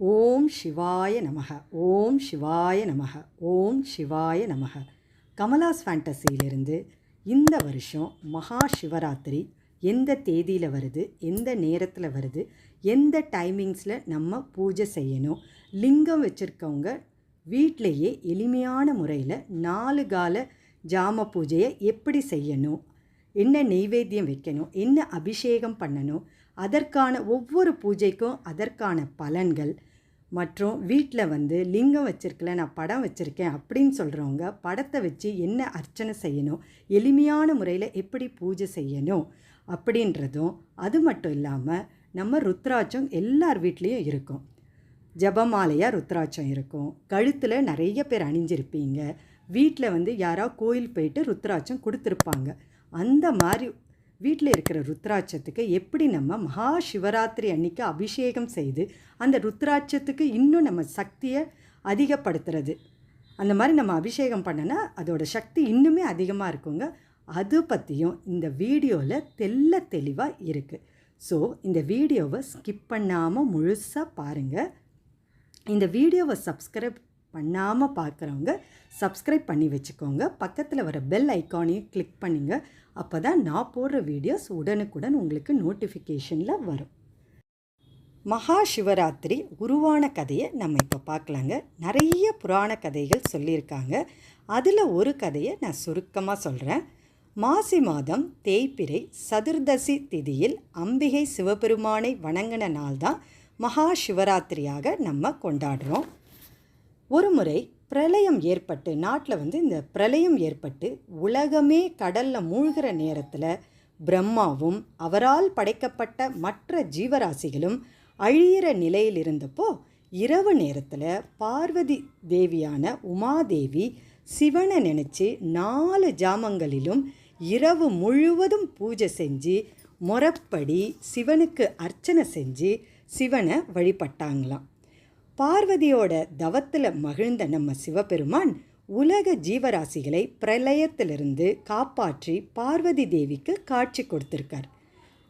ஓம் சிவாய நமக. ஓம் சிவாய நமக. ஓம் சிவாய நமக. கமலாஸ் ஃபேண்டசியிலிருந்து இந்த வருஷம் மகா சிவராத்திரி எந்த தேதியில் வருது எந்த நேரத்தில் வருது எந்த டைமிங்ஸில் நம்ம பூஜை செய்யணும் லிங்கம் வச்சுருக்கவங்க வீட்டிலையே எளிமையான முறையில் நாலு கால ஜாம பூஜையை எப்படி செய்யணும்? என்ன நெய்வேத்தியம் வைக்கணும்? என்ன அபிஷேகம் பண்ணணும்? அதற்கான ஒவ்வொரு பூஜைக்கும் அதற்கான பலன்கள். மற்றும் வீட்டில் வந்து லிங்கம் வச்சுருக்கல நான் படம் வச்சுருக்கேன் அப்படின்னு சொல்கிறவங்க படத்தை வச்சு என்ன அர்ச்சனை செய்யணும்? எளிமையான முறையில் எப்படி பூஜை செய்யணும்? அப்படின்றதும் அது மட்டும் இல்லாமல் நம்ம ருத்ராட்சம் எல்லார் வீட்லேயும் இருக்கும். ஜபமாலையாக ருத்ராட்சம் இருக்கும். கழுத்தில் நிறைய பேர் அணிஞ்சிருப்பீங்க. வீட்டில் வந்து யாரோ கோயில் போயிட்டு ருத்ராட்சம் கொடுத்துருப்பாங்க. அந்த மாதிரி வீட்டில் இருக்கிற ருத்ராட்சத்துக்கு எப்படி நம்ம மகா சிவராத்திரி அன்னைக்கு அபிஷேகம் செய்து அந்த ருத்ராட்சத்துக்கு இன்னும் நம்ம சக்தியை அதிகப்படுத்துறது. அந்த மாதிரி நம்ம அபிஷேகம் பண்ணனா அதோட சக்தி இன்னுமே அதிகமாக இருக்குங்க. அது பற்றியும் இந்த வீடியோவில் தெல்ல தெளிவாக இருக்குது ஸோ இந்த வீடியோவை ஸ்கிப் பண்ணாமல் முழுசாக பாருங்கள் இந்த வீடியோவை சப்ஸ்கிரைப் பண்ணாமல் பார்க்குறவங்க சப்ஸ்கிரைப் பண்ணி வச்சுக்கோங்க. பக்கத்தில் வர பெல் ஐக்கானையும் கிளிக் பண்ணுங்க. அப்போ தான் நான் போடுற வீடியோஸ் உடனுக்குடன் உங்களுக்கு நோட்டிஃபிகேஷனில் வரும். மகா சிவராத்திரி உருவான கதையை நம்ம இப்போ பார்க்கலாங்க. நிறைய புராண கதைகள் சொல்லியிருக்காங்க. அதில் ஒரு கதையை நான் சுருக்கமாக சொல்கிறேன் மாசி மாதம் தேய்பிரை சதுர்தசி திதியில் அம்பிகை சிவபெருமானை வணங்கின நாள் தான் மகா சிவராத்திரியாக நம்ம கொண்டாடுறோம். ஒரு முறை பிரளயம் ஏற்பட்டு நாட்டில் வந்து இந்த பிரளயம் ஏற்பட்டு உலகமே கடலில் மூழ்கிற நேரத்தில் பிரம்மாவும் அவரால் படைக்கப்பட்ட மற்ற ஜீவராசிகளும் அழியிற நிலையில் இருந்தப்போ இரவு நேரத்தில் பார்வதி தேவியான உமாதேவி சிவனை நினச்சி நாலு ஜாமங்களிலும் இரவு முழுவதும் பூஜை செஞ்சு முறப்படி சிவனுக்கு அர்ச்சனை செஞ்சு சிவனை வழிபட்டாங்களாம். பார்வதியோட தவத்தில் மகிழ்ந்த நம்ம சிவபெருமான் உலக ஜீவராசிகளை பிரளயத்திலிருந்து காப்பாற்றி பார்வதி தேவிக்கு காட்சி கொடுத்துருக்கார்.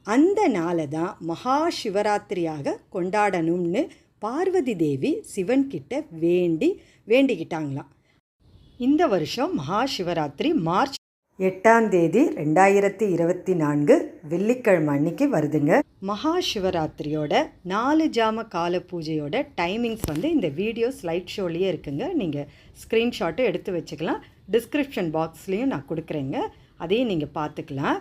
அந்த நாளை தான் மகா சிவராத்திரியாக கொண்டாடணும்னு பார்வதி தேவி சிவன்கிட்ட வேண்டி வேண்டிக்கிட்டாங்களாம். இந்த வருஷம் மகா சிவராத்திரி மார்ச் எட்டாம் தேதி ரெண்டாயிரத்தி இருபத்தி நான்கு வெள்ளிக்கிழமை அன்னைக்கு வருதுங்க. மகா சிவராத்திரியோட நாலு ஜாம கால பூஜையோட டைமிங்ஸ் வந்து இந்த வீடியோ ஸ்லைட் ஷோலேயே இருக்குங்க நீங்கள் ஸ்க்ரீன்ஷாட்டும் எடுத்து வச்சுக்கலாம். டிஸ்கிரிப்ஷன் பாக்ஸ்லேயும் நான் கொடுக்குறேங்க. அதையும் நீங்கள் பார்த்துக்கலாம்.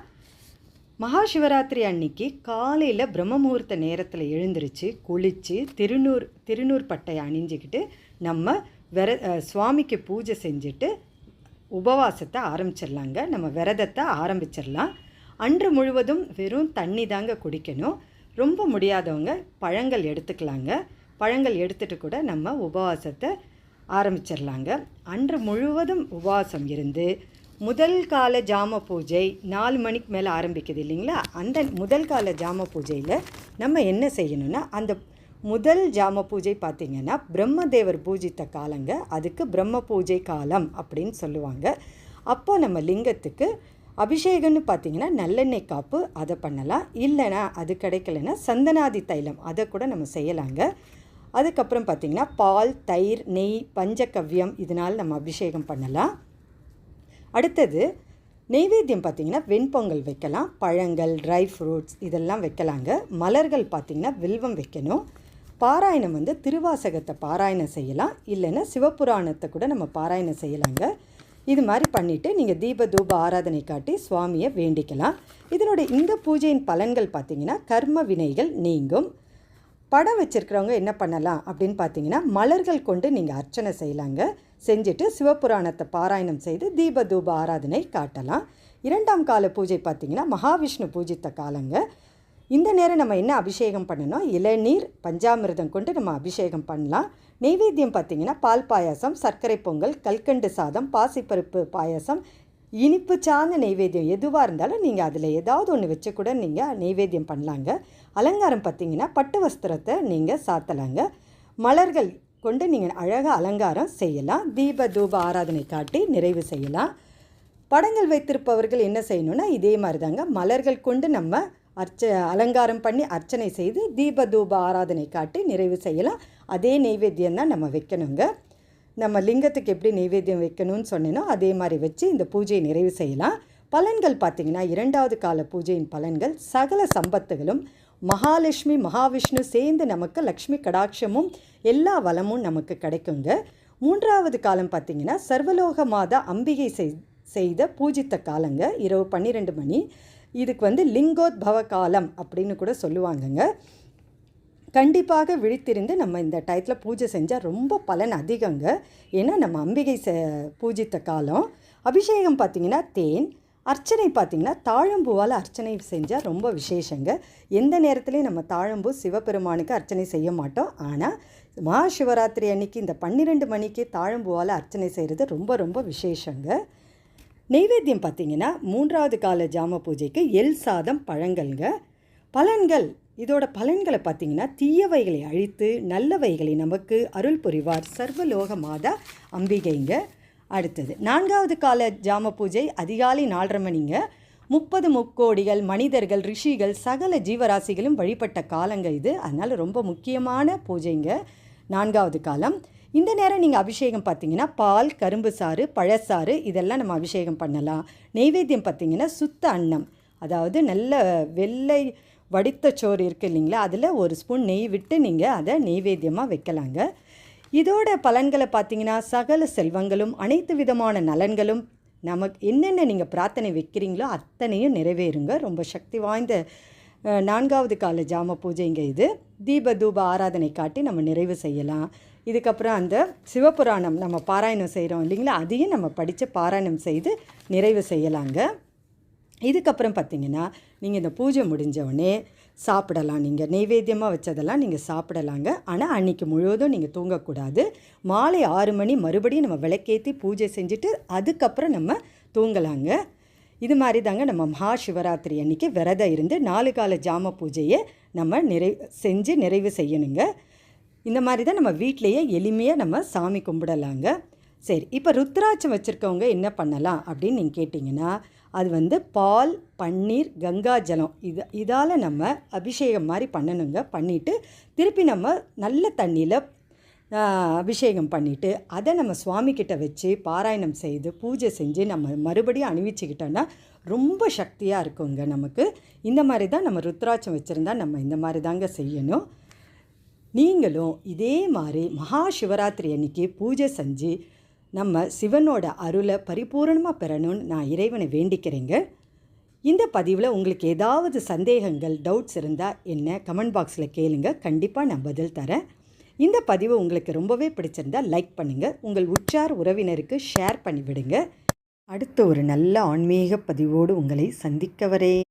மகா சிவராத்திரி அன்னைக்கு காலையில் பிரம்மமுகூர்த்த நேரத்தில் எழுந்திருச்சு குளித்து திருநூர் திருநூர் பட்டையை அணிஞ்சிக்கிட்டு நம்ம வெற சுவாமிக்கு பூஜை செஞ்சுட்டு உபவாசத்தை ஆரம்பிச்சிடலாங்க. நம்ம விரதத்தை ஆரம்பிச்சிடலாம். அன்று முழுவதும் வெறும் தண்ணி தாங்க குடிக்கணும். ரொம்ப முடியாதவங்க பழங்கள் எடுத்துக்கலாங்க. பழங்கள் எடுத்துகிட்டு கூட நம்ம உபவாசத்தை ஆரம்பிச்சிடலாங்க. அன்று முழுவதும் உபவாசம் இருந்து முதல் கால ஜாம பூஜை நாலு மணிக்கு மேலே ஆரம்பிக்குது இல்லைங்களா? அந்த முதல் கால ஜாம பூஜையில் நம்ம என்ன செய்யணும்னா அந்த முதல் ஜாம பூஜை பார்த்திங்கன்னா பிரம்மதேவர் பூஜித்த காலங்க. அதுக்கு பிரம்ம பூஜை காலம் அப்படின்னு சொல்லுவாங்க. அப்போ நம்ம லிங்கத்துக்கு அபிஷேகம்னு பார்த்தீங்கன்னா நல்லெண்ணெய் காப்பு அதை பண்ணலாம். இல்லைனா அது கிடைக்கலன்னா சந்தனாதி தைலம் அதை கூட நம்ம செய்யலாங்க. அதுக்கப்புறம் பார்த்திங்கன்னா பால் தயிர் நெய் பஞ்சகவ்யம் இதனால் நம்ம அபிஷேகம் பண்ணலாம். அடுத்தது நெய்வேத்தியம் பார்த்திங்கன்னா வெண்பொங்கல் வைக்கலாம். பழங்கள் ட்ரை ஃப்ரூட்ஸ் இதெல்லாம் வைக்கலாங்க. மலர்கள் பார்த்திங்கன்னா வில்வம் வைக்கணும். பாராயணம் வந்து திருவாசகத்தை பாராயணம் செய்யலாம். இல்லைன்னா சிவபுராணத்தை கூட நம்ம பாராயணம் செய்யலாங்க. இது மாதிரி பண்ணிவிட்டு நீங்கள் தீப தூப ஆராதனை காட்டி சுவாமியை வேண்டிக்கலாம். இதனுடைய இந்த பூஜையின் பலன்கள் பார்த்திங்கன்னா கர்ம வினைகள் நீங்கும். படம் வச்சுருக்கிறவங்க என்ன பண்ணலாம் அப்படின்னு பார்த்தீங்கன்னா மலர்கள் கொண்டு நீங்கள் அர்ச்சனை செய்யலாங்க. செஞ்சுட்டு சிவபுராணத்தை பாராயணம் செய்து தீப தூப ஆராதனை காட்டலாம். இரண்டாம் கால பூஜை பார்த்திங்கன்னா மகாவிஷ்ணு பூஜித்த காலங்க. இந்த நேரம் நம்ம என்ன அபிஷேகம் பண்ணணும்? இளநீர் பஞ்சாமிர்தம் கொண்டு நம்ம அபிஷேகம் பண்ணலாம். நெய்வேத்தியம் பார்த்திங்கன்னா பால் பாயாசம் சர்க்கரை பொங்கல் கல்கண்டு சாதம் பாசிப்பருப்பு பாயாசம் இனிப்பு சார்ந்த நெய்வேத்தியம் எதுவாக இருந்தாலும் நீங்கள் அதில் ஏதாவது ஒன்று வச்சு கூட நீங்கள் நெய்வேத்தியம் பண்ணலாங்க. அலங்காரம் பார்த்திங்கன்னா பட்டு வஸ்திரத்தை நீங்கள் சாத்தலாங்க. மலர்கள் கொண்டு நீங்கள் அழகாக அலங்காரம் செய்யலாம். தீப தூப ஆராதனை காட்டி நிறைவு செய்யலாம். படங்கள் வைத்திருப்பவர்கள் என்ன செய்யணும்னா இதே மாதிரி தாங்க மலர்கள் கொண்டு நம்ம அர்ச்ச அலங்காரம் பண்ணி அர்ச்சனை செய்து தீப தூப ஆராதனை காட்டி நிறைவு செய்யலாம். அதே நெய்வேத்தியம் தான் நம்ம வைக்கணுங்க. நம்ம லிங்கத்துக்கு எப்படி நெய்வேத்தியம் வைக்கணும்னு சொன்னேனோ அதே மாதிரி வச்சு இந்த பூஜையை நிறைவு செய்யலாம். பலன்கள் பார்த்திங்கன்னா இரண்டாவது கால பூஜையின் பலன்கள் சகல சம்பத்துகளும் மகாலட்சுமி மகாவிஷ்ணு சேர்ந்து நமக்கு லக்ஷ்மி கடாட்சமும் எல்லா வளமும் நமக்கு கிடைக்குங்க. மூன்றாவது காலம் பார்த்திங்கன்னா சர்வலோக மாதா அம்பிகை செய் செய்த பூஜித்த காலங்க. இரவு பன்னிரெண்டு மணி. இதுக்கு வந்து லிங்கோத்பவ காலம் அப்படின்னு கூட சொல்லுவாங்கங்க. கண்டிப்பாக விழித்திருந்து நம்ம இந்த டயத்தில் பூஜை செஞ்சால் ரொம்ப பலன் அதிகங்க. ஏன்னா நம்ம அம்பிகை ச பூஜித்த காலம். அபிஷேகம் பார்த்திங்கன்னா தேன் அர்ச்சனை பார்த்திங்கன்னா தாழம்பூவால் அர்ச்சனை செஞ்சால் ரொம்ப விசேஷங்க. எந்த நேரத்துலையும் நம்ம தாழம்பூ சிவபெருமானுக்கு அர்ச்சனை செய்ய மாட்டோம். ஆனால் மகா சிவராத்திரி அன்னைக்கு இந்த பன்னிரெண்டு மணிக்கு தாழம்பூவால் அர்ச்சனை செய்கிறது ரொம்ப ரொம்ப விசேஷங்க. நெய்வேத்தியம் பார்த்திங்கன்னா மூன்றாவது கால ஜாம பூஜைக்கு எல் சாதம் பழங்கள்ங்க. பலன்கள் இதோட பலன்களை பார்த்திங்கன்னா தீயவைகளை அழித்து நல்லவைகளை நமக்கு அருள் புரிவார் சர்வலோக மாதா அம்பிகைங்க. அடுத்தது நான்காவது கால ஜாம பூஜை அதிகாலை நாலரை மணிங்க. முப்பது முக்கோடிகள் மனிதர்கள் ரிஷிகள் சகல ஜீவராசிகளும் வழிபட்ட காலங்க இது. அதனால் ரொம்ப முக்கியமான பூஜைங்க. நான்காவது காலம் இந்த நேரம் நீங்கள் அபிஷேகம் பார்த்தீங்கன்னா பால் கரும்பு சாறு பழச்சாறு இதெல்லாம் நம்ம அபிஷேகம் பண்ணலாம். நெய்வேத்தியம் பார்த்தீங்கன்னா சுத்த அன்னம். அதாவது நல்ல வெள்ளை வடித்த சோறு இருக்குது இல்லைங்களா அதில் ஒரு ஸ்பூன் நெய் விட்டு நீங்கள் அதை நெய்வேத்தியமாக வைக்கலாங்க. இதோட பலன்களை பார்த்தீங்கன்னா சகல செல்வங்களும் அனைத்து விதமான நலன்களும் நமக்கு என்னென்ன நீங்கள் பிரார்த்தனை வைக்கிறீங்களோ அத்தனையும் நிறைவேறுங்க. ரொம்ப சக்தி வாய்ந்த நான்காவது கால ஜாம பூஜைங்க இது. தீப தூப ஆராதனை காட்டி நம்ம நிறைவு செய்யலாம். இதுக்கப்புறம் அந்த சிவபுராணம் நம்ம பாராயணம் செய்கிறோம் இல்லைங்களா? அதையும் நம்ம படித்து பாராயணம் செய்து நிறைவு செய்யலாங்க. இதுக்கப்புறம் பார்த்தீங்கன்னா நீங்கள் இந்த பூஜை முடிஞ்சவொடனே சாப்பிடலாம். நீங்கள் நெய்வேத்தியமாக வச்சதெல்லாம் நீங்கள் சாப்பிடலாங்க. ஆனால் அன்றைக்கி முழுவதும் நீங்கள் தூங்கக்கூடாது. மாலை ஆறு மணி மறுபடியும் நம்ம விளக்கேற்றி பூஜை செஞ்சுட்டு அதுக்கப்புறம் நம்ம தூங்கலாங்க. இது மாதிரி தாங்க நம்ம மகா சிவராத்திரி அன்னைக்கு விரதம் இருந்து நாலு கால ஜாம பூஜையை நம்ம நிறை செஞ்சு நிறைவு செய்யணுங்க. இந்த மாதிரி தான் நம்ம வீட்டிலையே எளிமையாக நம்ம சாமி கும்பிடலாங்க. சரி இப்போ ருத்ராட்சம் வச்சுருக்கவங்க என்ன பண்ணலாம் அப்படின்னு நீங்கள் கேட்டிங்கன்னா அது வந்து பால் பன்னீர் கங்கா ஜலம். இது இதால் நம்ம அபிஷேகம் மாதிரி பண்ணணுங்க. பண்ணிவிட்டு திருப்பி நம்ம நல்ல தண்ணியில் அபிஷேகம் பண்ணிவிட்டு அதை நம்ம சுவாமிக்கிட்ட வச்சு பாராயணம் செய்து பூஜை செஞ்சு நம்ம மறுபடியும் அணிவிச்சுக்கிட்டோன்னா ரொம்ப சக்தியாக இருக்குங்க நமக்கு. இந்த மாதிரி தான் நம்ம ருத்ராட்சம் வச்சுருந்தா நம்ம இந்த மாதிரி தாங்க செய்யணும். நீங்களும் இதே மாதிரி மகா சிவராத்திரி அன்னைக்கு பூஜை செஞ்சு நம்ம சிவனோட அருளை பரிபூரணமாக பெறணும்னு நான் இறைவனை வேண்டிக்கிறேங்க. இந்த பதிவில் உங்களுக்கு ஏதாவது சந்தேகங்கள் டவுட்ஸ் இருந்தால் என்ன கமெண்ட் பாக்ஸில் கேளுங்க. கண்டிப்பாக நான் பதில் தரேன். இந்த பதிவு உங்களுக்கு ரொம்பவே பிடிச்சிருந்தா லைக் பண்ணுங்கள் உங்கள் உற்றார் உறவினருக்கு ஷேர் பண்ணிவிடுங்க. அடுத்த ஒரு நல்ல ஆன்மீக பதிவோடு உங்களை சந்திக்க வரேன்.